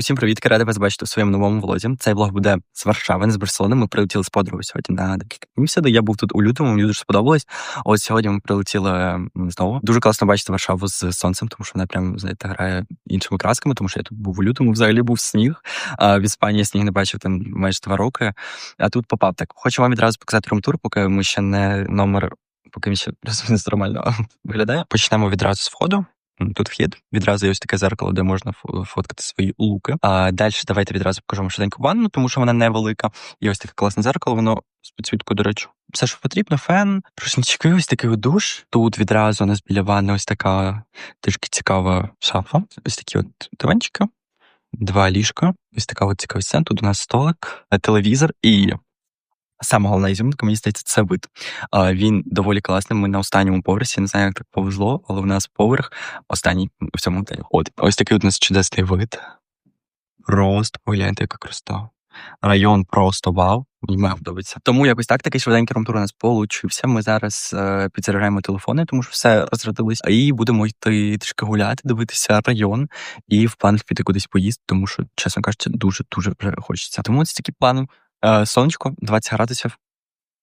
Усім привіт, рада вас бачити у своєму новому влозі. Цей влог буде з Варшави, не з Барселони. Ми прилетіли з подругою сьогодні на декілька сюди. Я був тут у лютому, мені дуже сподобалось. От сьогодні ми прилетіли знову. Дуже класно бачити Варшаву з сонцем, тому що вона прям знаєте, грає іншими красками, тому що я тут був у лютому, взагалі був сніг. В Іспанії сніг не бачив там майже два роки. А тут попав так. Хочу вам відразу показати румтур, поки ми ще не номер. Поки він ще плюс-мінус нормально виглядає. Почнемо відразу з входу. Тут вхід. Відразу є ось таке зеркало, де можна фо- фоткати свої луки. А далі давайте відразу покажемо швиденьку ванну, тому що вона невелика. І ось таке класне зеркало, воно з підсвіткою, до речі. Все, що потрібно, фен, рушнички, ось такий душ. Тут відразу у нас біля ванни ось така трішки цікава шафа. Ось такі от диванчики, два ліжка, ось така от цікавий сцен. Тут у нас столик, телевізор і. Саме головна ізюминка, мені здається, це вид. Він доволі класний. Ми на останньому поверсі. Не знаю, як так повезло, але в нас поверх останній в цьому готелі. От ось такий у нас чудесний вид. Просто погляньте, яка красота. Район просто вау. Мені мega подобається. Тому якось так такий швиденький румтур у нас получився. Ми зараз е, підзаряджаємо телефони, тому що все розрядилось. І будемо йти трішки гуляти, дивитися район і в планах піти кудись поїсти, тому що, чесно кажучи, дуже дуже вже хочеться. Тому це такі плани. Е, сонечко, 20 градусів.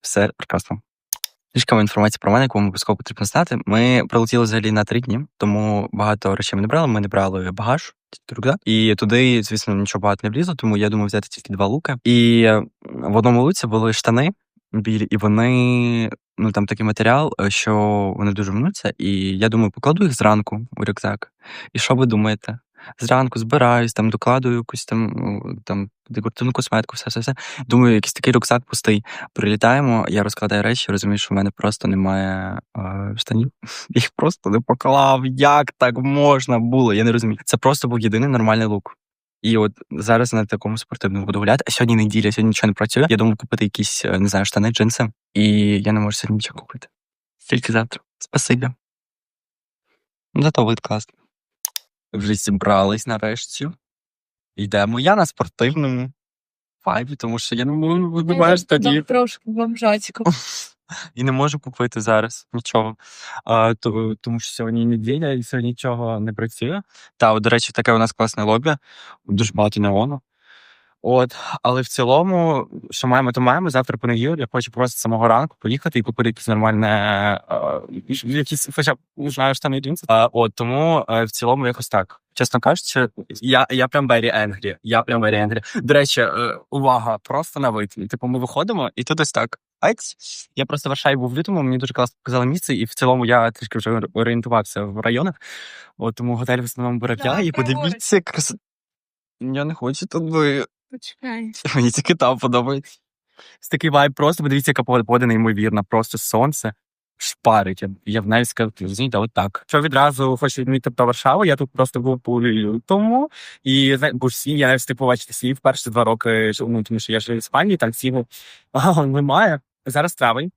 Все прекрасно. Трішки інформації про мене, яку обов'язково потрібно знати. Ми прилетіли взагалі на три дні, тому багато речей ми не брали. Ми не брали багаж, рюкзак. І туди, звісно, нічого багато не влізло, тому я думав взяти тільки два луки. І е, в одному луці були штани білі, і вони ну там такий матеріал, е, що вони дуже мнуться. І я думаю, покладу їх зранку у рюкзак. І що ви думаєте? Зранку збираюсь, там докладую якусь там, ну, там декоративну косметику, все, все, все. Думаю, якийсь такий рюкзак пустий. Прилітаємо, я розкладаю речі, розумію, що в мене просто немає е, штанів. Їх просто не поклав. Як так можна було? Я не розумію. Це просто був єдиний нормальний лук. І от зараз на такому спортивному буду гуляти. А сьогодні неділя, сьогодні нічого не працює. Я думав купити якісь, е, не знаю, штани, джинси. І я не можу сьогодні нічого купити. Тільки завтра. Спасибі. Зато вид класний. Вже зібрались нарешті. Йдемо. Я на спортивному файбі, тому що я не можу, вибиваєш маєш тоді. Трошки бомжатику. І не можу купити зараз нічого. А, то, тому що сьогодні неділя і сьогодні нічого не працює. Та, от, до речі, таке у нас класне лобі, дуже багато неону. От, але в цілому, що маємо, то маємо. Завтра понеділок, я хочу просто з самого ранку поїхати і купити якісь нормальне, е, якісь, хоча б не знаю, штани джинси. А, от тому е, в цілому якось так. Чесно кажучи, я, я прям very angry. Я прям very angry. До речі, е, увага, просто на вид. Типу, ми виходимо, і тут ось так. Айц. Я просто в Варшаві був в лютому, мені дуже класно показали місце, і в цілому я трішки вже орієнтувався в районах. От тому готель в основному бере я, і подивіться, краса. Я не хочу туди. Почекай. Мені тільки там подобається. Це такий вайб, просто подивіться, яка погода неймовірна, просто сонце шпарить. Я, б навіть сказав, розумієте, от так. Що відразу хочу відмітити про Варшаву, я тут просто був по лютому, і знає, був сів, я навіть встиг побачити сів перші два роки, ну, тому що я жив в Іспанії, там сіву ага, немає. Зараз травень,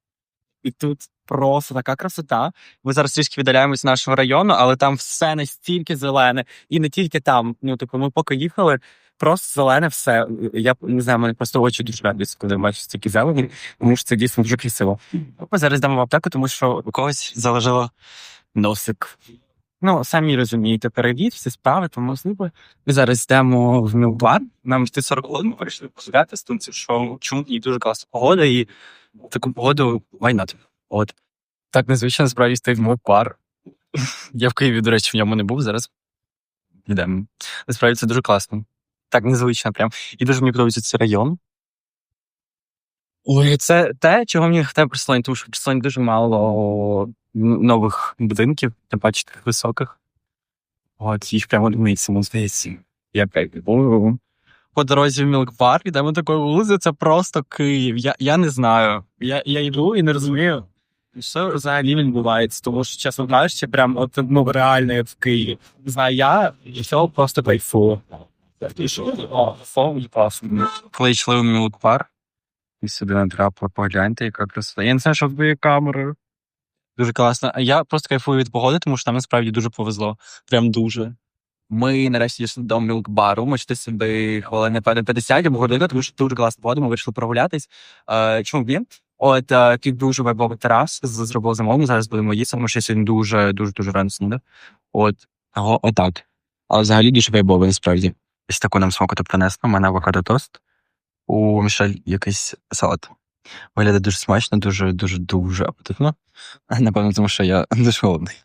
і тут просто така красота. Ми зараз трішки віддаляємось нашого району, але там все настільки зелене, і не тільки там. Ну, типу, ми поки їхали, просто зелене все. Я не знаю, мене просто очі дуже радуються, коли бачу стільки зелені, тому що це дійсно дуже красиво. Ми зараз йдемо в аптеку, тому що у когось заложило носик. Ну, самі розумієте, перевід, всі справи, тому зуби. Ми зараз йдемо в Мілбар. Нам йти 40 хвилин, ми вирішили погуляти з тунців, що чому і дуже класна погода, і в таку погоду why not? От. Так незвично насправді стоїть Мілбар. Я в Києві, до речі, в ньому не був, зараз йдемо. Насправді це дуже класно. Так незвично прям. І дуже мені подобається цей район. Ой, це те, чого мені вистачає Барселоні, тому що в Барселоні дуже мало нових будинків, тим паче таких високих. От, їх прямо одиниці, здається. Я був. По дорозі в Мілкпарк, йдемо такою вулицею, це просто Київ. Я, я не знаю. Я, я йду і не розумію, що взагалі відбувається. Тому що, чесно кажучи, прям от, ну, реально як в Києві. Не знаю, я і цього просто кайфую. Йшли у Мілкпарк, і сюди натрапили, погляньте, яка красота. Я не знаю, що з моєю камерою. Дуже класно. А я просто кайфую від погоди, тому що нам насправді дуже повезло. Прям дуже. Ми нарешті дійшли до мілкбару. Ми йшли сюди хвилин, напевно, 50 або годину, тому що дуже класна погода, ми вирішили прогулятись. Е, чому б ні? От е, тут дуже вайбовий терас, зробив замовлення, зараз будемо їсти, тому що сьогодні дуже, дуже, дуже рано снідав. От, о, отак. Але взагалі дуже вайбовий, насправді. Ось таку нам смакоту принесли. У мене авокадо тост. У Мішель якийсь салат. Виглядає дуже смачно, дуже, дуже, апетитно. Напевно, тому що я дуже голодний.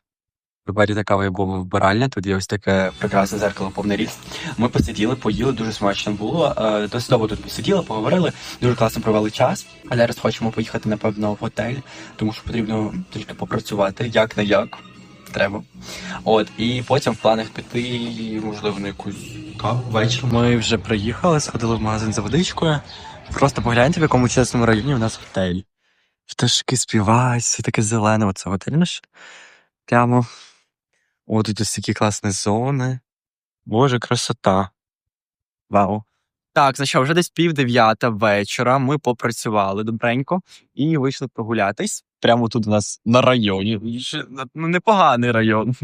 В барі така я був вбиральня, тут є ось таке прекрасне зеркало повний ріст. Ми посиділи, поїли, дуже смачно було. Е, Досить довго тут посиділи, поговорили, дуже класно провели час. А зараз хочемо поїхати, напевно, в готель, тому що потрібно трішки попрацювати, як не як. Треба. От, і потім в планах піти, можливо, на якусь каву вечором. Ми вже приїхали, сходили в магазин за водичкою. Просто погляньте, в якому чесному районі у нас готель. Пташки співають, все таке зелене. Оце готель наш. Прямо. О, тут ось такі класні зони. Боже, красота. Вау. Так, що, вже десь пів дев'ята вечора. Ми попрацювали добренько і вийшли прогулятись. Прямо тут у нас на районі. Ну, непоганий район.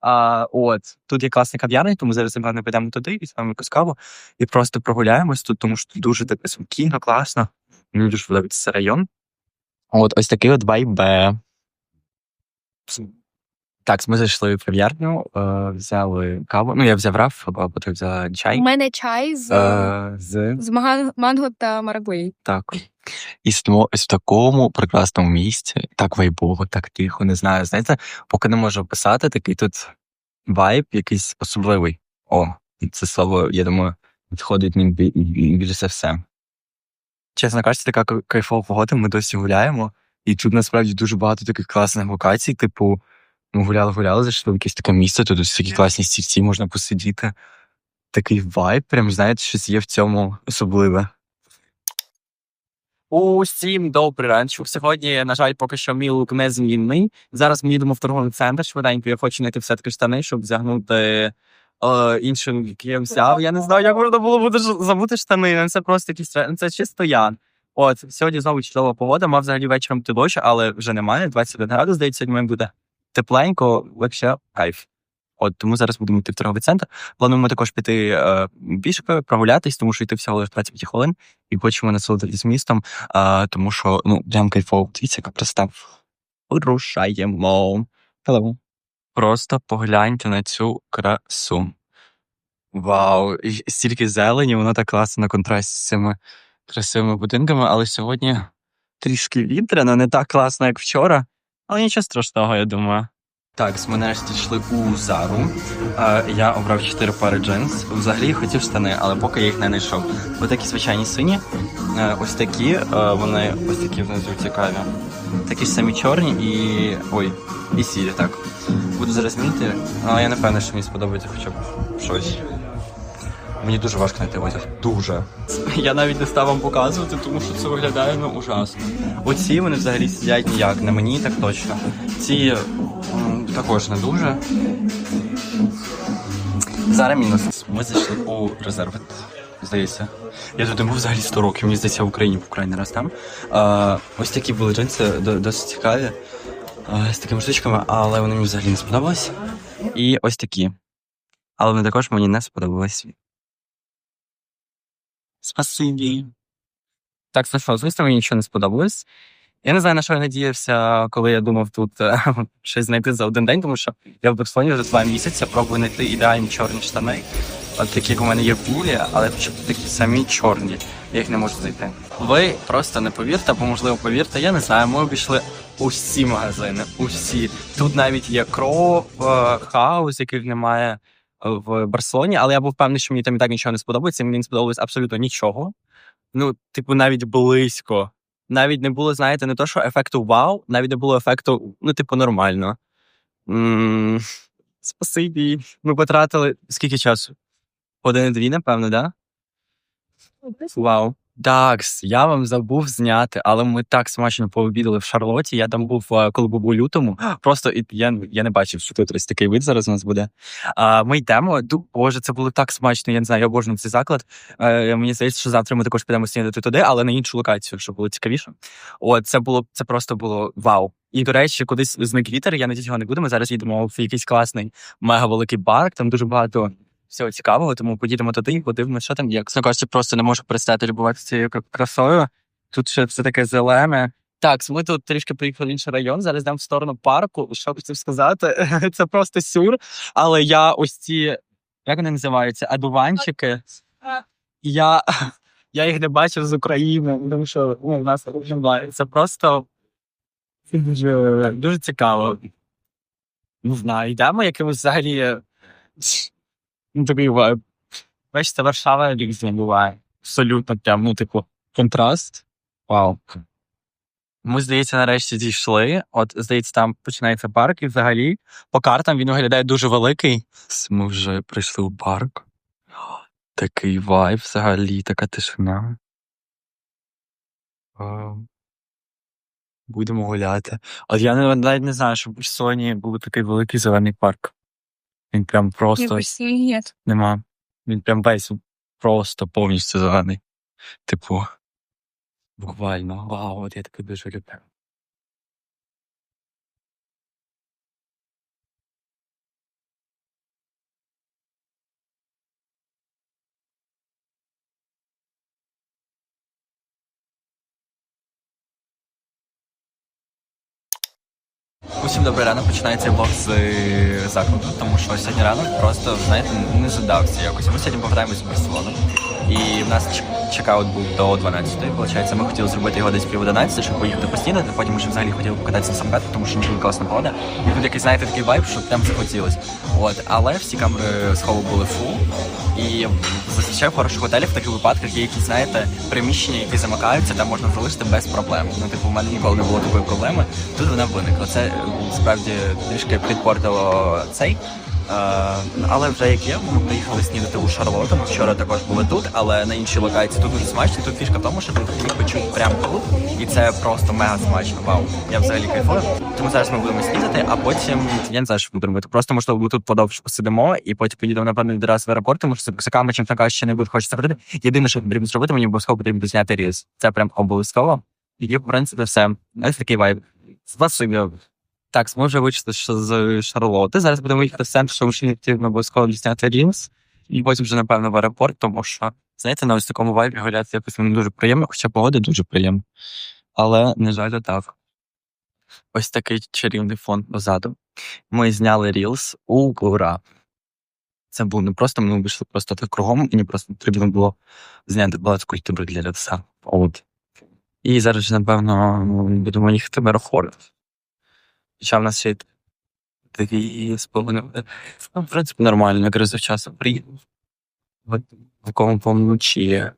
А, от, тут є класний кав'ярня, тому зараз напевно підемо туди і саме якусь каву. І просто прогуляємось тут, тому що дуже таке спокійно, класно. Мені дуже подобається район. От, ось такий от вайбе. Так, ми зайшли в кав'ярню, е, взяли каву. Ну, я взяв раф, а потім взяла чай. У мене чай з, Е, з з манго та марагуї. так. І сидимо ось в такому прекрасному місці, так вайбово, так тихо, не знаю. Знаєте, поки не можу описати, такий тут вайб якийсь особливий. О, це слово, я думаю, підходить мені бі- бі- більше за все. Чесно кажучи, така кай- кайфова погода, ми досі гуляємо, і тут насправді дуже багато таких класних локацій. Типу, ми гуляли, гуляли, зайшли в якесь таке місце, тут такі класні стільці, можна посидіти. Такий вайб, прям знаєте, щось є в цьому особливе. Усім добрий ранчик. Сьогодні, на жаль, поки що мій лук не змінний. Зараз ми їдемо в торговий центр. Швиденько я хочу знайти все-таки штани, щоб взягнути е, іншим, які я взяв. Я не знаю, як можна було буде забути штани. Ну, Це просто якісь тре- це чисто я. От сьогодні знову чудова погода. Мав взагалі вечором йти дощ, але вже немає. 21 градус, здається, сьогодні буде тепленько, легше кайф. От тому зараз будемо йти в торговий центр. Плануємо також піти е, пішки, прогулятись, тому що йти всього лише 25 хвилин, і хочемо насолодитись містом, а, тому що ну прям кайфово. Дивіться, яка проста. Рушаємо. Hello. Просто погляньте на цю красу. Вау! І стільки зелені, воно так класно на контрасті з цими красивими будинками, але сьогодні трішки вітряно, не так класно, як вчора. Але нічого страшного, я думаю. Так, ми нарешті йшли у Зару. Е, я обрав чотири пари джинс. Взагалі хотів штани, але поки я їх не знайшов. Ось такі звичайні сині. Е, ось такі, е, вони ось такі внизу цікаві. Такі ж самі чорні і. ой, і сірі, так. Буду зараз міряти, але я не певний, що мені сподобається хоча б щось. Мені дуже важко знайти одяг. Дуже. Я навіть не став вам показувати, тому що це виглядає ну ужасно. Оці вони взагалі сидять ніяк, на мені так точно. Ці також не дуже. Зараз мінус. Ми зайшли у резерв. Здається. Я тут не був взагалі 100 років, мені здається, в Україні в Україні раз там. А, ось такі були джинси, до- досить цікаві. А, з такими штучками, але вони мені взагалі не сподобались. І ось такі. Але вони також мені не сподобались. Спасибі. Так, що, звісно, мені нічого не сподобалось. Я не знаю, на що я надіявся, коли я думав тут е, щось знайти за один день, тому що я в Барселоні вже два місяці пробую знайти ідеальні чорні штани. От такі, як у мене є в Булі, але такі самі чорні. Я їх не можу знайти. Ви просто не повірте, або можливо повірте, я не знаю. Ми обійшли усі магазини, усі. Тут навіть є кров, е, хаус, яких немає в Барселоні, але я був певний, що мені там і так нічого не сподобається. Мені не сподобалось абсолютно нічого. Ну, типу, навіть близько. Навіть не було, знаєте, не то, що ефекту вау, навіть не було ефекту, ну, типу, нормально. м спасибі. Ми потратили скільки часу? Години-дві, напевно, да? Вау. Так, я вам забув зняти, але ми так смачно пообідали в Шарлоті. Я там був, коли був у лютому. Просто і я, я не бачив, що тут ось такий вид зараз у нас буде. А, ми йдемо. Ду- Боже, це було так смачно. Я не знаю, я обожнюю цей заклад. Е, мені здається, що завтра ми також підемо снідати туди, але на іншу локацію, щоб було цікавіше. От це було це просто було вау. І до речі, кудись зник вітер. Я надіюсь, його не буде. Ми зараз їдемо в якийсь класний мега великий парк. Там дуже багато всього цікавого, тому поїдемо туди і подивимося, що там є. Кажучи, просто не можу перестати любуватися цією красою. Тут ще все таке зелене. Так, ми тут трішки приїхали в інший район. Зараз йдемо в сторону парку. Що хотів сказати? Це просто сюр. Але я ось ці як вони називаються? Адуванчики. Я, я їх не бачив з України, тому що ну, в нас немає. Це просто дуже, дуже цікаво. Не знаю, йдемо якимось взагалі. Ну, такий вайб. Бачите, Варшава різна буває. Абсолютно прям, ну, типу, контраст. Вау. Ми, здається, нарешті дійшли. От, здається, там починається парк, і взагалі по картам він виглядає дуже великий. Ми вже прийшли у парк. Такий вайб взагалі, така тишина. Будемо гуляти. От я навіть не знаю, що в Барселоні був такий великий зелений парк. Він прям просто нема. Він прям весь просто повністю зелений. Типу, буквально. Вау, от я таке дуже люблю. Усім добрий ранок. Починається блог з е, закладу, тому що сьогодні ранок просто, знаєте, не задався якось. Ми сьогодні повертаємось з Барселони, І в нас чекаут був до 12-ї. Получається, ми хотіли зробити його десь пів 11, щоб поїхати поснідати. Потім ще взагалі хотіли покататися на самокатах, тому що дуже класна погода. І тут якийсь, знаєте, такий вайб, що прям захотілось. От, але всі камери схову були фул. І зазвичай в хороших готелях в таких випадках є якісь, знаєте, приміщення, які замикаються, там можна залишити без проблем. Ну, типу, в мене ніколи не було такої проблеми. Тут вона виникла. Це справді трішки підпортило цей. Е, але вже як є, ми приїхали снідати у Шарлоту. Вчора також були тут, але на іншій локації тут дуже смачно. Тут фішка в тому, що тут печуть прямо тут, і це просто мега смачно. Вау. Я взагалі кайфую. Тому зараз ми будемо снідати, а потім я не знаю, що будемо робити. Просто можливо ми тут подовше посидимо, і потім поїдемо напевно відразу в аеропорт, тому що з рюкзаками чим така ще не буде хочеться робити. Єдине, що потрібно зробити, мені обов'язково потрібно зняти різ. Це прям обов'язково. І в принципі все. Ось такий вайб. Спасибі. Так, вийшли що з Шарлоти. Зараз будемо їхати в центр, щоб ще потрібно обов'язково зняти рілс. І потім вже, напевно, в аеропорт, тому що, знаєте, на ось такому вайбі гуляти якось мені дуже приємно, хоча погода дуже приємна. Але, на жаль, так. Ось такий чарівний фон позаду. Ми зняли рілс у Гура. Це був не просто, ми вийшли просто так кругом, мені просто потрібно було зняти багато культури для. От. І зараз, напевно, будемо їхати в аеропорт. Хоча в нас ще й дві з половиною. Ну, в принципі, нормально, якраз завчасно приїхав. В в якому вночі